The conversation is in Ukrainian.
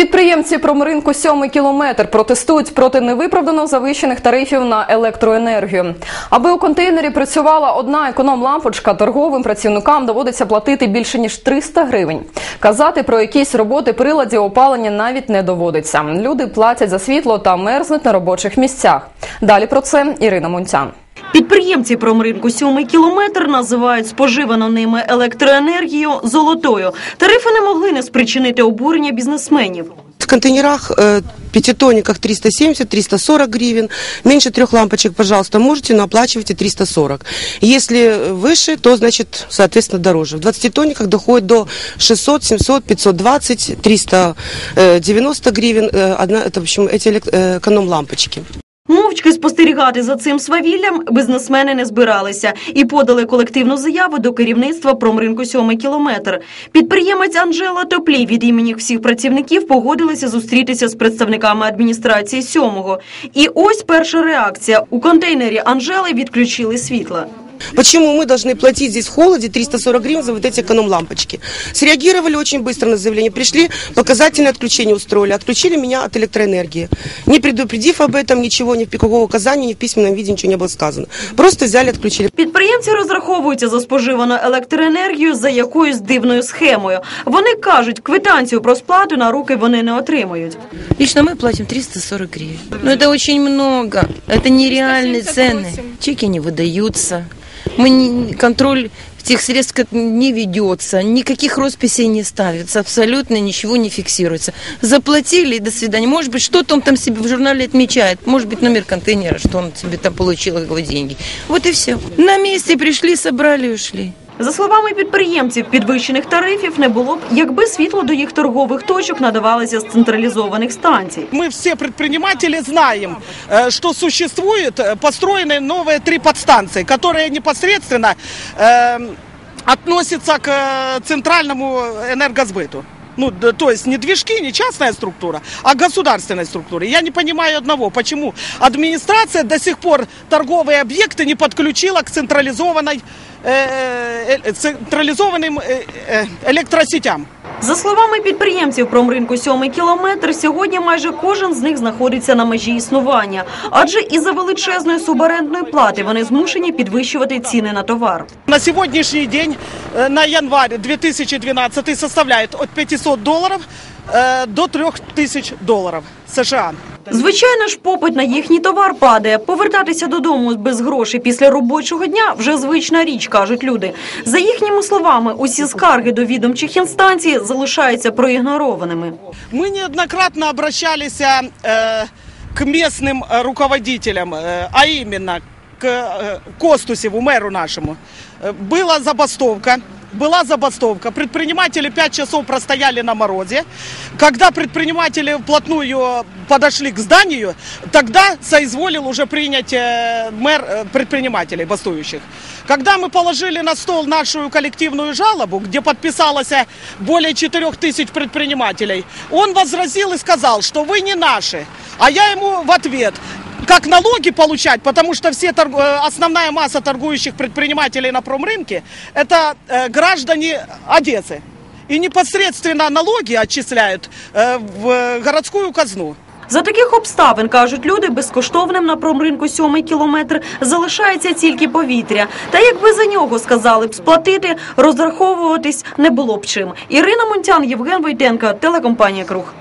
Підприємці промринку «Сьомий кілометр протестують проти невиправдано завищених тарифів на електроенергію. Аби у контейнері працювала одна економ-лампочка, торговим працівникам доводиться платити більше ніж 300 гривень. Казати про якісь роботи приладів опалення навіть не доводиться. Люди платять за світло та мерзнуть на робочих місцях. Далі про це Ірина Мунцян. Підприємці промринку «Сьомий кілометр називають споживану ними електроенергію золотою. Тарифи не могли не спричинити обурення бізнесменів. В контейнерах, э, пятитонниках 370-340 гривен. Меньше трех лампочек, пожалуйста, можете, но оплачивайте 340. Если выше, то, значит, соответственно, дороже. В 20-тонниках доходит до 600, 700, 520, 390 гривен. Э, Одна, это, в общем, эти элек- э, эконом-лампочки. Спостерігати за цим свавіллям бізнесмени не збиралися і подали колективну заяву до керівництва промринку «Сьомий кілометр. Підприємець Анжела Топлій від імені всіх працівників погодилися зустрітися з представниками адміністрації сьомого. І ось перша реакція. У контейнері Анжели відключили світла. Почему мы должны платить здесь в холоде 340 гривен за вот эти эконом-лампочки? Среагировали очень быстро на заявление. Пришли, показательное отключение устроили. Отключили меня от электроэнергии. Не предупредив об этом, ничего, ни в никакого указания, ни в письменном виде ничего не было сказано. Просто взяли, отключили. Підприємці розраховуються за споживану електроенергію за якоюсь дивною схемою. Вони кажуть, квитанцію про сплату на руки вони не отримають. Лично мы платим 340 гривен. Но это очень много. Это нереальные цены. Чеки не выдаются. Мы не- контроль этих средств не ведется, никаких росписей не ставится, абсолютно ничего не фиксируется. Заплатили до свидания. Может быть, что-то он там себе в журнале отмечает, может быть, номер контейнера, что он себе там получил его деньги. Вот и все. На месте пришли, собрали и ушли. За словами підприємців, підвищених тарифів не було б, якби світло до їх торгових точок надавалося з централізованих станцій. Мы все предприниматели знаем, э, что существует э, построены новые три подстанции, которые непосредственно э, относятся к э, центральному энергосбыту. Ну, д- то есть не движки, не частная структура, а государственной структуры. Я не понимаю одного, почему администрация до сих пор торговые объекты не подключила к централизованной, э, э, централизованным э, э, электросетям. За словами підприємців промринку «Сьомий кілометр, сьогодні майже кожен з них знаходиться на межі існування, адже із-за величезної суборендної плати вони змушені підвищувати ціни на товар. На сегодняшний день, э, на январь 2012 составляет от 500 долларов э, до 3000 долларов США. Звичайно ж, попит на їхній товар падає. Повертатися додому без грошей після робочого дня вже звична річ, кажуть люди. За їхніми словами, усі скарги до відомчих інстанцій залишаються проігнорованими. Мы неоднократно обращались э, к местным э, руководителям, э, а именно к э, Костусеву, мэру нашему. Э, Была забастовка. Была забастовка. Предприниматели 5 часов простояли на морозе. Когда предприниматели вплотную подошли к зданию, тогда соизволил уже принять э, мэр э, предпринимателей бастующих. Когда мы положили на стол нашу коллективную жалобу, где подписалось более 4 тысяч предпринимателей, он возразил и сказал, что вы не наши. А я ему в ответ, как налоги получать, потому что все торг- э, основная масса торгующих предпринимателей на промрынке это э, граждане Одессы. И непосредственно налоги отчисляют э, в городскую казну. За таких обставин, кажуть люди, безкоштовним на промринку сьомий кілометр залишається тільки повітря. Та якби за нього сказали б сплатити, розраховуватись не було б чим. Ірина Мунтян, Євген Войтенко, телекомпанія Круг.